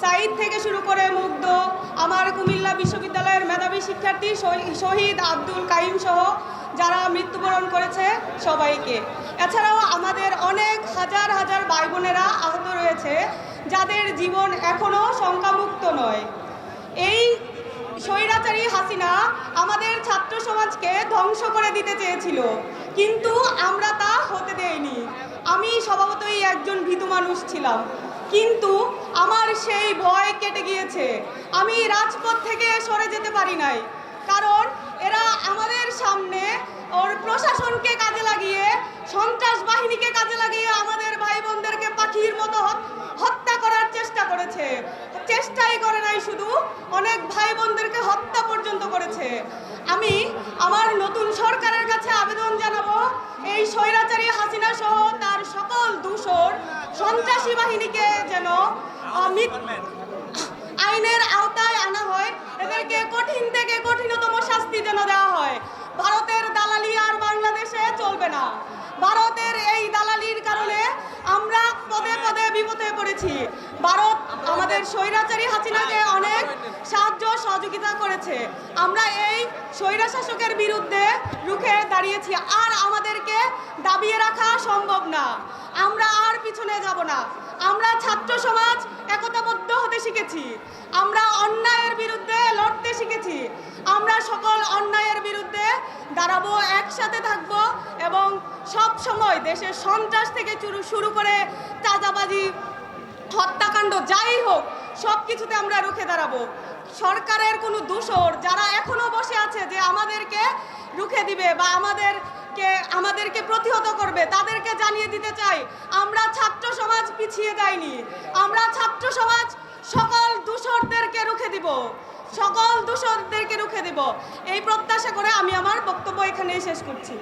সাইদ থেকে শুরু করে মুগ্ধ আমার কুমিল্লা বিশ্ববিদ্যালয়ের মেধাবী শিক্ষার্থী শহীদ আব্দুল কাইম সহ যারা মৃত্যুবরণ করেছে সবাইকে। এছাড়াও আমাদের অনেক হাজার হাজার ভাই বোনেরা আহত রয়েছে, যাদের জীবন এখনও শঙ্কামুক্ত নয়। এই স্বৈরাচারী হাসিনা আমাদের ছাত্র সমাজকে ধ্বংস করে দিতে চেয়েছিল, কিন্তু আমরা তা হতে দেইনি আমি স্বভাবতই একজন ভীতু মানুষ ছিলাম। কিন্তু আমার সেই ভয় কেটে গিয়েছে। আমি রাজপথ থেকে সরে যেতে পারি নাই। কারণ এরা আমাদের সামনে ওর প্রশাসনকে কাজে লাগিয়ে, সন্ত্রাস বাহিনীকে কাজে লাগিয়ে আমাদের ভাই বোনদেরকে পাখির মতো হত্যা করার চেষ্টা করেছে। চেষ্টাই করে নাই, শুধু অনেক ভাই বোনদেরকে হত্যা পর্যন্ত করেছে। আমি আমার নতুন সরকারের কাছে আবেদন জানাব। এই স্বৈরাচারী হাসিনা সহ তার সকল সন্ত্রাসী বাহিনীকে যেন আইনের আওতায় আনা হয়, এদেরকে কঠিন থেকে কঠিনতম শাস্তি যেন দেওয়া হয়। ভারতের দালালি আর বাংলাদেশে চলবে না। ভারতের এই দালালির কারণে আমরা পদে পদে বিপদে পড়েছি। ভারত আমাদের স্বৈরাচারী হাসিনাকে সহযোগিতা করেছে। আমরা এই স্বৈরা শাসকের বিরুদ্ধে রুখে দাঁড়িয়েছি। আর আমাদেরকে দাবিয়ে রাখা সম্ভব না। আমরা আর পিছনে যাব না। আমরা ছাত্র সমাজ একতাবদ্ধ হতে শিখেছি। আমরা অন্যায়ের বিরুদ্ধে লড়তে শিখেছি। আমরা সকল অন্যায়ের বিরুদ্ধে দাঁড়াবো, একসাথে থাকব এবং সব সময় দেশের সন্ত্রাস থেকে শুরু করে চাঁদাবাজি, হত্যাকাণ্ড, যাই হোক সব কিছুতে আমরা রুখে দাঁড়াবো। সরকারের কোনো দূষর যারা এখনও বসে আছে যে আমাদেরকে রুখে দিবে বা আমাদেরকে আমাদেরকে প্রতিহত করবে, তাদেরকে জানিয়ে দিতে চাই, আমরা ছাত্র সমাজ পিছিয়ে যাইনি। আমরা ছাত্র সমাজ সকল দূষরদেরকে রুখে দিব। সকল দূষরদেরকে রুখে দিব। এই প্রত্যাশা করে আমি আমার বক্তব্য এখানেই শেষ করছি।